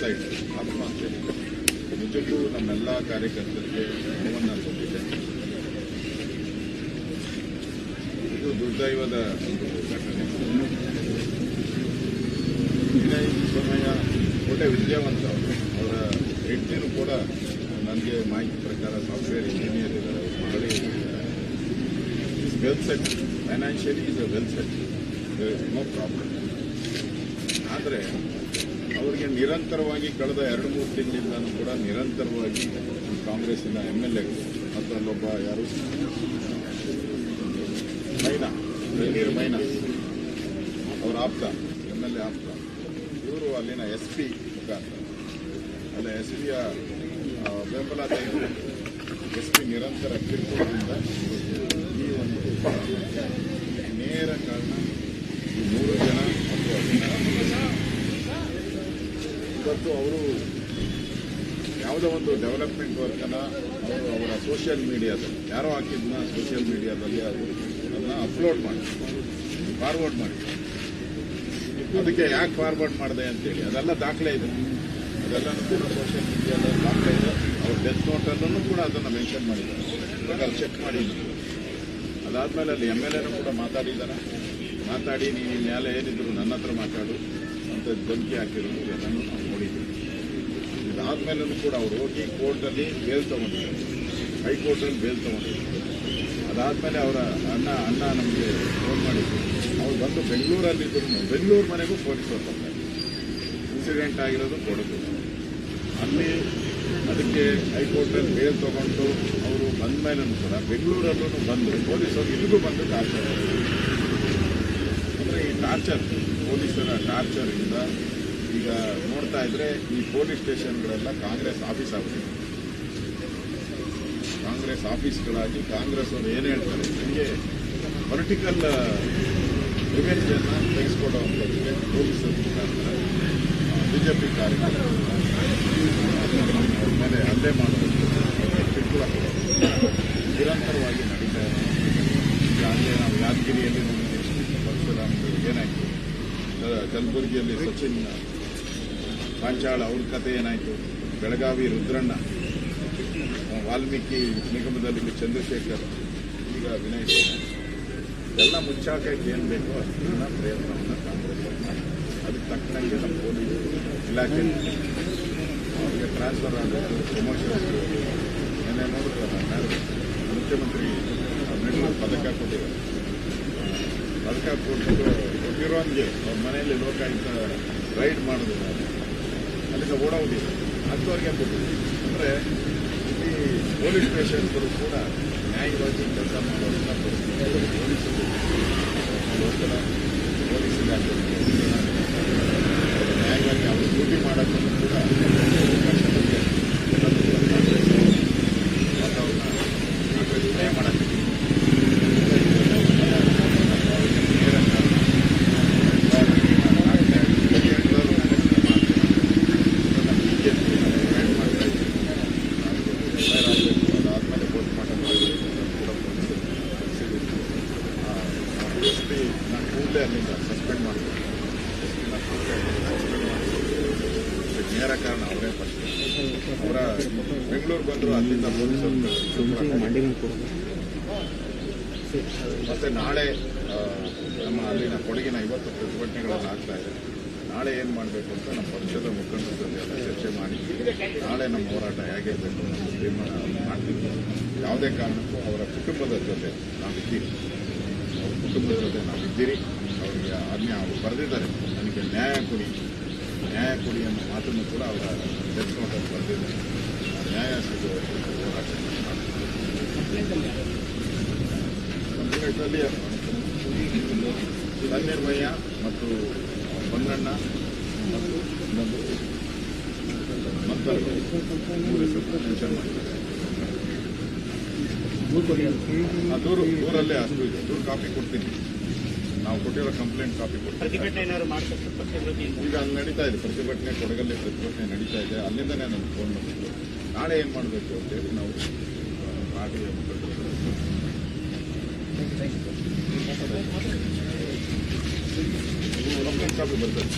Suicide ಆತ್ಮಹತ್ಯೆ ನಿಜಕ್ಕೂ ನಮ್ಮೆಲ್ಲ ಕಾರ್ಯಕರ್ತರಿಗೆ ನೋವನ್ನು ಕೊಟ್ಟಿದೆ ಇದು ದುರ್ದೈವದ ಒಂದು ಘಟನೆ ವಿನಯ್ ಸಮಯ ಒಳ್ಳೆ ವಿದ್ಯಾವಂತ ಅವರು ಹೆಂಡತಿನೂ ಕೂಡ ನನಗೆ ಮಾಹಿತಿ ಪ್ರಕಾರ ಸಾಫ್ಟ್ವೇರ್ ಇಂಜಿನಿಯರ್ ಇದ್ದಾರೆ. ಮಗಳೇ well set financially is a well set no problem ಆದರೆ ಅವರಿಗೆ ನಿರಂತರವಾಗಿ ಕಳೆದ ಎರಡು ಮೂರು ತಿಂಗಳಿಂದಲೂ ಕೂಡ ನಿರಂತರವಾಗಿ ಕಾಂಗ್ರೆಸ್ಸಿನ ಎಂ ಎಲ್ ಎಗಳು ಮತ್ತು ಅಲ್ಲೊಬ್ಬ ಯಾರು? ಮೈನಾ, ಬೆಳ್ನೀರು ಮೈನಾ. ಅವರ ಆಪ್ತ ಎಂ ಎಲ್ ಎ ಆಪ್ತ. ಇವರು ಅಲ್ಲಿನ ಎಸ್ ಪಿ ಅಲ್ಲ ಎಸ್ ಪಿಯ ಬೆಂಬಲ ಎಸ್ ಪಿ ನಿರಂತರ ಕಿರುಕುಳದಿಂದ ಈ ಒಂದು ನೇರ ಕಾರಣ ಮೂರು ಜನ ಮತ್ತು ಅಲ್ಲಿನ ಇವತ್ತು ಅವರು ಯಾವುದೋ ಒಂದು ಡೆವಲಪ್ಮೆಂಟ್ ವರ್ಕನ್ನ ಅವರು ಅವರ ಸೋಷಿಯಲ್ ಮೀಡಿಯಾದಲ್ಲಿ ಯಾರೋ ಹಾಕಿದ್ನ ಸೋಷಿಯಲ್ ಮೀಡಿಯಾದಲ್ಲಿ ಅವರು ಅದನ್ನು ಅಪ್ಲೋಡ್ ಮಾಡಿ ಫಾರ್ವರ್ಡ್ ಮಾಡಿ ಅದಕ್ಕೆ ಯಾಕೆ ಫಾರ್ವರ್ಡ್ ಮಾಡಿದೆ ಅಂತೇಳಿ, ಅದೆಲ್ಲ ದಾಖಲೆ ಇದೆ. ಅದೆಲ್ಲನೂ ಕೂಡ ಸೋಷಿಯಲ್ ಮೀಡಿಯಾದಲ್ಲಿ ದಾಖಲೆ ಇದೆ. ಅವ್ರ ಡೆತ್ ನೋಟಲ್ಲೂ ಕೂಡ ಅದನ್ನು ಮೆನ್ಷನ್ ಮಾಡಿದ್ದಾರೆ. ಚೆಕ್ ಮಾಡಿ. ಅದಾದಮೇಲೆ ಅಲ್ಲಿ ಎಂ ಎಲ್ ಎನೂ ಕೂಡ ಮಾತಾಡಿದ್ದಾರೆ. ಮಾತಾಡಿ, ನೀನು ಮೇಲೆ ಏನಿದ್ರು ನನ್ನ ಹತ್ರ ಮಾತಾಡು. ಅಂತ ಧಮಕಿ ಹಾಕಿರೋದು ಎಲ್ಲನೂ ನಾವು ನೋಡಿದ್ದೀವಿ ಇದಾದ್ಮೇಲೆ ಕೂಡ ಅವ್ರು ಹೋಗಿ ಕೋರ್ಟಲ್ಲಿ ಬೇಲ್ ತಗೊಂಡಿದ್ದಾರೆ. ಹೈಕೋರ್ಟಲ್ಲಿ ಬೇಲ್ ತಗೊಂಡಿದ್ದಾರೆ. ಅದಾದಮೇಲೆ ಅವರ ಅಣ್ಣ ಅಣ್ಣ ನಮಗೆ ಫೋನ್ ಮಾಡಿದ್ರು. ಅವ್ರು ಬಂದು ಬೆಂಗಳೂರಲ್ಲಿದ್ದರು ಬೆಂಗಳೂರು ಮನೆಗೂ ಪೊಲೀಸರು ಬರ್ತಾರೆ ಇನ್ಸಿಡೆಂಟ್ ಆಗಿರೋದು ಕೊಡಗು. ಅಲ್ಲಿ ಅದಕ್ಕೆ ಹೈಕೋರ್ಟಲ್ಲಿ ಬೇಲ್ ತಗೊಂಡು ಅವರು ಬಂದ ಮೇಲೂ ಕೂಡ ಬೆಂಗಳೂರಲ್ಲೂ ಬಂದು ಪೊಲೀಸರು ಇಲ್ಲಿಗೂ ಬಂದು ಟಾರ್ಚರ್ ಅಂದರೆ ಈ ಟಾರ್ಚರ್ ಪೊಲೀಸರ ಟಾರ್ಚರಿಂದ ಈಗ ನೋಡ್ತಾ ಇದ್ರೆ ಈ ಪೊಲೀಸ್ ಸ್ಟೇಷನ್ಗಳೆಲ್ಲ ಕಾಂಗ್ರೆಸ್ ಆಫೀಸ್ ಆಗಿದೆ ಕಾಂಗ್ರೆಸ್ ಆಫೀಸ್ಗಳಾಗಿ ಕಾಂಗ್ರೆಸ್ ಅವರು ಏನು ಹೇಳ್ತಾರೆ? ನನಗೆ ಪೊಲಿಟಿಕಲ್ ರಿವೆಂಜನ್ನು ತೆಗೆಸ್ಕೊಡುವಂಥದ್ದಕ್ಕೆ ಪೊಲೀಸರ ಮುಖಾಂತರ ಬಿಜೆಪಿ ಕಾರ್ಯಕರ್ತರು ಮೇಲೆ ಹಲ್ಲೆ ಮಾಡೋದು ನಿರಂತರವಾಗಿ ನಡೀತಾ ಇದೆ ಈಗ ನಾವು ಯಾದಗಿರಿಯಲ್ಲಿ ನೋಡಿದ್ದೀವಿ ಪರಶುರಾಮ್ದು ಏನಾಯಿತು ಕ- ಕಲಬುರಗಿಯಲ್ಲಿ ಸಚಿನ್, ಪಾಂಚಾಳ, ಅವ್ರ ಕಥೆ ಏನಾಯಿತು ಬೆಳಗಾವಿ ರುದ್ರಣ್ಣ, ವಾಲ್ಮೀಕಿ ನಿಗಮದಲ್ಲಿ ಚಂದ್ರಶೇಖರ್, ಈಗ ವಿನಯ್. ಎಲ್ಲ ಮುಚ್ಚಾಕಕ್ಕೆ ಏನು ಬೇಕೋ ಅದನ್ನ ಪ್ರಯತ್ನವನ್ನು ಕಾಂಗ್ರೆಸ್. ಅದಕ್ಕೆ ತಕ್ಕನಂಗೆ ನಮ್ಮ ಪೊಲೀಸ್ ಇಲಾಖೆ ಅವರಿಗೆ ಟ್ರಾನ್ಸ್ಫರ್ ಆಗಬೇಕು ಪ್ರಮೋಷನ್ ಏನೇ ನೋಡಿದ್ರಲ್ಲ ನಾನು ಮುಖ್ಯಮಂತ್ರಿ ಪದಕ ಕೊಟ್ಟಿದ್ದಾರೆ ಪದಕ ಕೊಟ್ಟು ಕೊಟ್ಟಿರೋನ್ಗೆ ಅವ್ರ ಮನೆಯಲ್ಲಿ ಲೋಕಾಯುಕ್ತ ರೈಡ್ ಮಾಡೋದು ಅಲ್ಲಿಂದ ಓಡೋದಿಲ್ಲ ಅಂಥವ್ರಿಗೆ ಅಂದರೆ ಈ ಪೊಲೀಸ್ ಸ್ಟೇಷನ್ಗಳು ಕೂಡ ನ್ಯಾಯವಾಗಿ ಕೆಲಸ ಮಾಡುವಂಥ ಪರಿಸ್ಥಿತಿ ಪೊಲೀಸರು ಪೊಲೀಸ್ ಇಲಾಖೆ ನ್ಯಾಯವಾಗಿ ಅವರು ಡ್ಯೂಟಿ ಮಾಡೋಕ್ಕೂ ಕೂಡ ಅವಕಾಶ ಬಗ್ಗೆ ಎಲ್ಲರೂ ಕೂಡ ಕಾಂಗ್ರೆಸ್ ವಾತಾವರಣ ಕಾಂಗ್ರೆಸ್ ನ್ಯಾಯ ಮಾಡೋಕ್ಕೆ ನೇರ ಕಾರಣ ಬಿಜೆಪಿ ಡಿಮ್ಯಾಂಡ್ ಮಾಡ್ತಾ ಇದ್ದೀವಿ ಎಫ್ಐಆರ್ ಆಗಬೇಕು ಅದಾದಮೇಲೆ ಪೋಸ್ಟ್ಮಾರ್ಟಮ್ ಆಗಬೇಕು ಅಂತ ಕೂಡ ಪೊಲೀಸರು ಎಸ್ ಪಿ ನಾನು ಕೂಡಲೇ ಅಲ್ಲಿಂದ ಸಸ್ಪೆಂಡ್ ಮಾಡಬೇಕು ಎಸ್ ಪಿನ ಕೂಡಲೇ ಸಸ್ಪೆಂಡ್ ಮಾಡಬೇಕು ಇದಕ್ಕೆ ನೇರ ಕಾರಣ ಅವರೇ ಫಸ್ಟ್ ಅವರ ಬೆಂಗಳೂರು ಬಂದರು ಅಲ್ಲಿಂದ ಪೊಲೀಸರು ಮತ್ತೆ ನಾಳೆ ನಮ್ಮ ಅಲ್ಲಿನ ಕೊಡಗಿನ ಇವತ್ತು ಪ್ರತಿಭಟನೆಗಳನ್ನು ಆಗ್ತಾ ಇದೆ. ನಾಳೆ ಏನು ಮಾಡಬೇಕು ಅಂತ ನಮ್ಮ ಪಕ್ಷದ ಮುಖಂಡರ ಜೊತೆ ಎಲ್ಲ ಚರ್ಚೆ ಮಾಡಿ ನಾಳೆ ನಮ್ಮ ಹೋರಾಟ ಹೇಗಿರಬೇಕು ತೀರ್ಮಾನ ಮಾಡ್ತೀವಿ. ಯಾವುದೇ ಕಾರಣಕ್ಕೂ ಅವರ ಕುಟುಂಬದ ಜೊತೆ ನಾವಿದ್ದೀರಿ. ಅವ್ರ ಕುಟುಂಬದ ಜೊತೆ ನಾವಿದ್ದೀರಿ. ಅವರಿಗೆ ಆಜ್ಞೆ ಅವರು ಬರೆದಿದ್ದಾರೆ. ನನಗೆ ನ್ಯಾಯ ಕೊಡಿ. ನ್ಯಾಯ ಕೊಡಿ ಅನ್ನೋ ಮಾತನ್ನು ಕೂಡ ಅವರ ಡೆತ್ ನೋಟಲ್ಲಿ ನ್ಯಾಯ ಸಿಗುವವರೆಗೂ ಹೋರಾಟ ಮತ್ತು ಬಂಗಣ್ಣ ಮತ್ತು ಇನ್ನೊಂದು ಹೆಸರು ಮೆನ್ಷನ್ ದೂರಲ್ಲೇ ಅಷ್ಟು ಇದೆ. ದೂರು ಕಾಪಿ ಕೊಡ್ತೀನಿ. ನಾವು ಕೊಟ್ಟಿರೋ ಕಂಪ್ಲೇಂಟ್ ಕಾಪಿ ಕೊಡ್ತೀವಿ. ಈಗ ಅಲ್ಲಿ ನಡೀತಾ ಇದೆ. ಪ್ರತಿಭಟನೆ ಕೊಡಗಲ್ಲಿ ಪ್ರತಿಭಟನೆ ನಡೀತಾ ಇದೆ. ಅಲ್ಲಿಂದನೇ ನಾನು ಫೋನ್ ಬಂದಿತ್ತು ನಾಳೆ ಏನು ಮಾಡಬೇಕು ಅಂತೇಳಿ ನಾವು ಕಂಪ್ಲೇಂಟ್ ಕಾಪಿ ಬರ್ತದೆ.